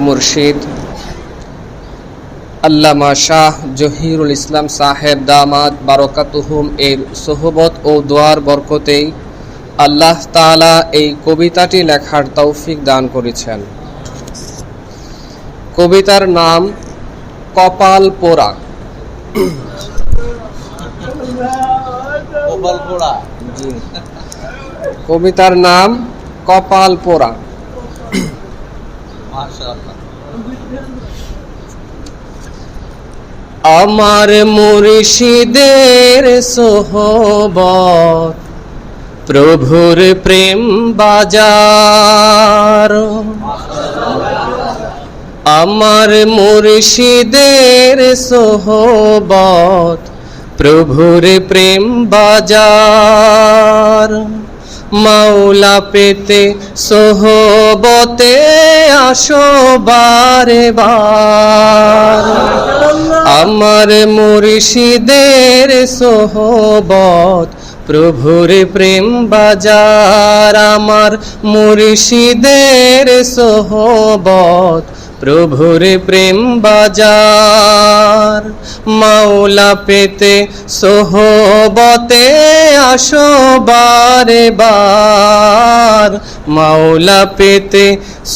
মুর্শিদ। আল্লামা শাহ জহিরুল ইসলাম সাহেব দামাত বারকাতুহুম এর সোহবত ও দোয়ার বরকতেই আল্লাহ তাআলা এই কবিতাটি লেখার তৌফিক দান করেছেন। কবিতার নাম কপাল পোড়া। কবিতার নাম কপাল পোড়া। আমার মুর্শিদের সোহবত প্রভুর প্রেম বাজার। আমার মুর্শিদের সোহবত প্রভুর প্রেম বাজার। মাওলা পেতে সোহবতে আসো বারে বার। আমার মুর্শিদের সোহবত প্রভুর প্রেম বাজার। আমার মুর্শিদের সোহবত প্রভুর প্রেম বাজার। মাওলা পেতে সোহবতে আসো বারে বার মাওলা পেতে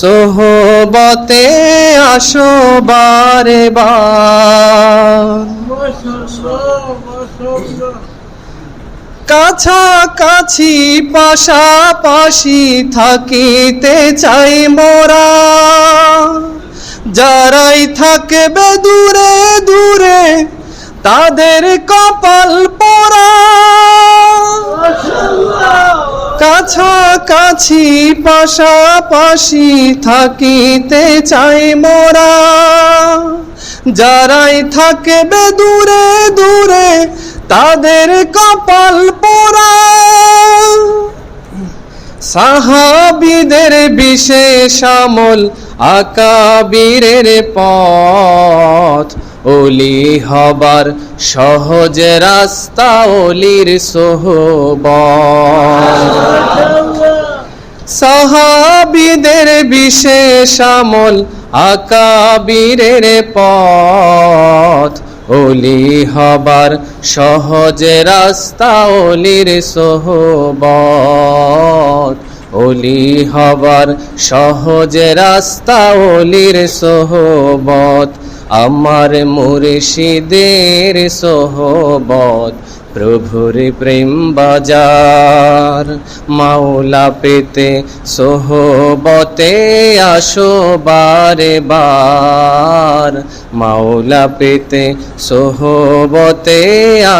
সোহবতে আসো বারে বার কাছাকাছি পাশাপাশি থাকিতে চাই মোরা। যারাই থাকবে দূরে দূরে, তাদের কপাল পোড়া। কাছাকাছি, পাশাপাশি থাকিতে চাই মোরা। যারাই থাকবে দূরে দূরে, তাদের কপাল পোড়া। সাহাবিদের বিশেষ আমল আকাবীরের পথ। ওলি হবার সহজ রাস্তা ওলির সোহব সাহাবিদের বিশেষ আমল আকাবীরের পথ। ওলি হবার সহজে রাস্তা ওলির সোহবত। ওলি হবার সহজে রাস্তা ওলির সোহবত। আমার মুর্শিদের সোহবত। প্রভুর প্রেম বাজার, মাওলা পেতে সোহবতে আসো বারে বার। মাওলা পেতে সোহবতে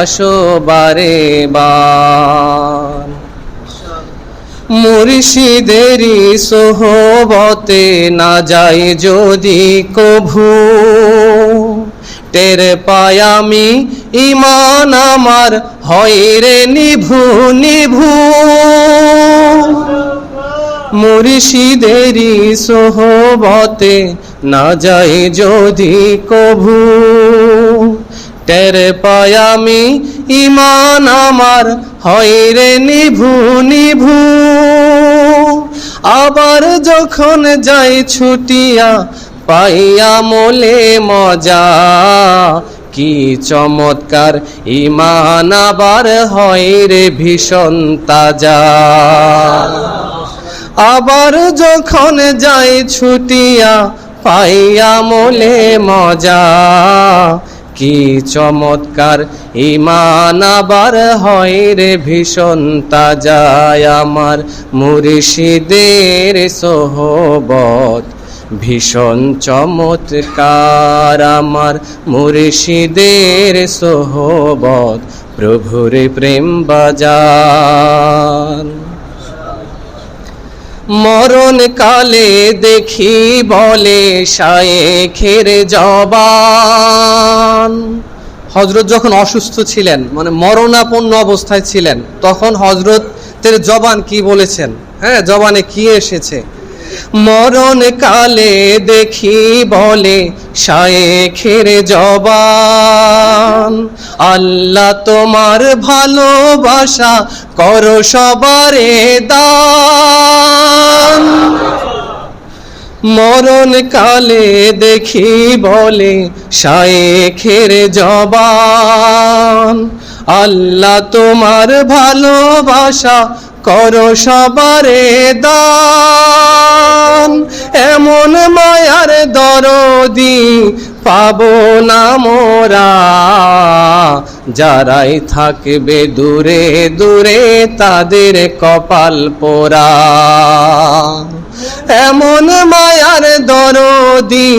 আসো বারে বার। মুর্শিদেরই সোহবতে না যায় যদি কভু। টের পাই আমি ইমান আমার, হয় রে নিভু নিভু। মুর্শিদেরই সোহবতে না যায় যদি কভু। টের পাই আমি ইমান আমার, হয় রে নিভু নিভু। আবার যখন যাই ছুটিয়া পাইয়া মোলে মজা। কি চমৎকার ইমান আবার হয় রে ভীষণ তাজা। আবার যখন যাই ছুটিয়া, পাইয়া মোলে মজা। কি চমৎকার ইমান আবার হয় রে ভীষণ তাজায় আমার মুর্শিদের সোহবত ভীষণ চমৎকার আমার মুর্শিদের সোহবত, প্রভুর প্রেম বাজার। মরণ কালে দেখি বলে শায়েখের জবান। হজরত যখন অসুস্থ ছিলেন মানে মরণাপন্ন অবস্থায় ছিলেন, তখন হজরতের জবান কি বলেছেন? হ্যাঁ জবানে কি এসেছে? মরণ কালে দেখি বলে শায়েখের জবান। আল্লাহ তোমার ভালোবাসা করো সবারে দান। মরণ কালে দেখি বলে শায়েখের জবান। আল্লাহ তোমার ভালোবাসা করো সবারে দান। এমন মায়ার দরদি পাবো না মোরা। যারাই থাকবে দূরে দূরে তাদের কপাল পোরা এমন মায়ার দরদি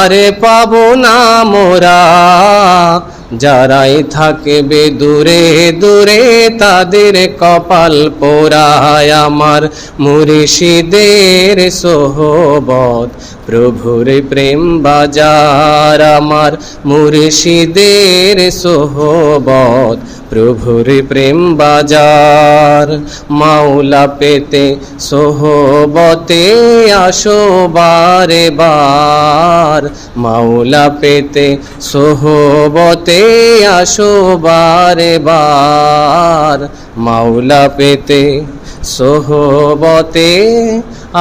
আরে পাবো না মোরা। যারাই থাকবে দূরে দূরে তাদের কপাল পোড়ায় আমার মুরিষিদের সোহবত। প্রভুর প্রেম বাজার আমার মুরিষিদের সোহবত। প্রভুর প্রেম বাজার, মাওলা পেতে সোহবতে আসো বারে বার। মাওলা পেতে সোহবতে আসো বারে বার। মাওলা পেতে সোহবতে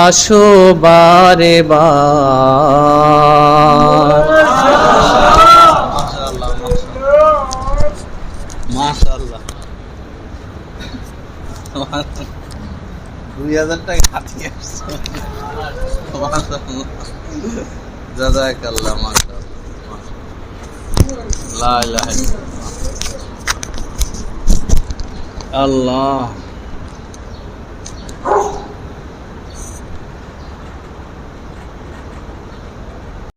আসো বারে বার। মাশাআল্লাহ। দুই হাজার টাকা হাতিয়ে আসছে। জাজাকাল্লাহ মাশাআল্লাহ। লা ইলাহা ইল্লাল্লাহ। আল্লাহ।